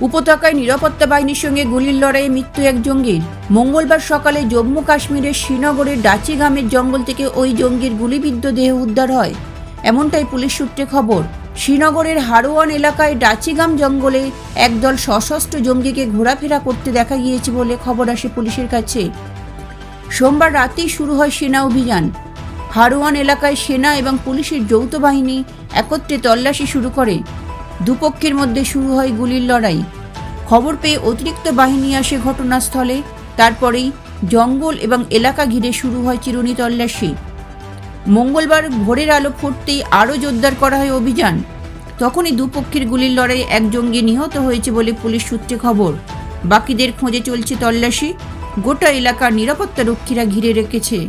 উপত্যকায় নিরাপত্তা বাহিনীর সঙ্গে গুলির লড়াইয়ে মৃত্যু এক জঙ্গির। মঙ্গলবার সকালে জম্মু কাশ্মীরের শ্রীনগরের ডাচিগামের জঙ্গল থেকে ওই জঙ্গির গুলিবিদ্ধ দেহ উদ্ধার হয়। এমনটাই পুলিশ সূত্রে খবর। শ্রীনগরের হারোয়ান এলাকায় ডাচিগাম জঙ্গলে একদল সশস্ত্র জঙ্গিকে ঘোরাফেরা করতে দেখা গিয়েছে বলে খবর আসে পুলিশের কাছে। সোমবার রাতেই শুরু হয় সেনা অভিযান। হারোয়ান এলাকায় সেনা এবং পুলিশের যৌথ বাহিনী একত্রে তল্লাশি শুরু করে। দুপক্ষের মধ্যে শুরু হয় গুলির লড়াই। খবর পেয়ে অতিরিক্ত বাহিনী আসে ঘটনাস্থলে। তারপরেই জঙ্গল এবং এলাকা ঘিরে শুরু হয় চিরুনি তল্লাশি। মঙ্গলবার ভোরের আলো ফুটতেই আরও জোরদার করা হয় অভিযান। তখনই দুপক্ষের গুলির লড়াই এক জঙ্গি নিহত হয়েছে বলে পুলিশ সূত্রে খবর। বাকিদের খোঁজে চলছে তল্লাশি। গোটা এলাকার নিরাপত্তা রক্ষীরা ঘিরে রেখেছে।